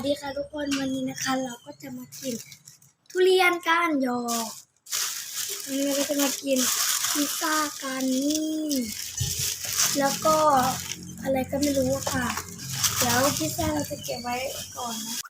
วัสดีค่ะทุกคนวันนี้นะคะ เราก็จะมากิน ทุเรียนก้านยอวันนี้เราก็จะมากินพิซซ่ากันนี่แล้วก็อะไรก็ไม่รู้อะค่ะ เดี๋ยวพิซซ่าเราจะเก็บไว้ก่อนนะ